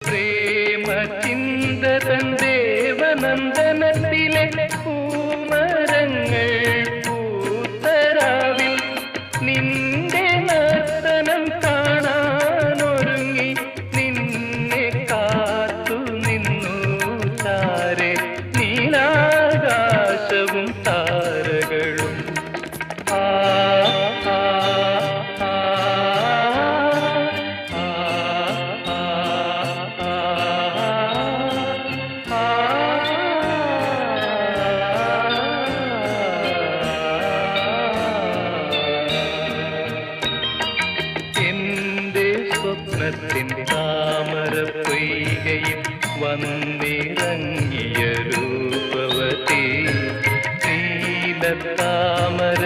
പ്രേമ ചിന്തതൻ ദേവനന്ദനത്തിലെ പൂമരങ്ങൾ പൂത്തരാവിൽ നിന്റെ എന്റെ സ്വപ്നത്തിൻ താമര പെയ്കയും വന്നിറങ്ങിയ രൂപവതി. നീല താമര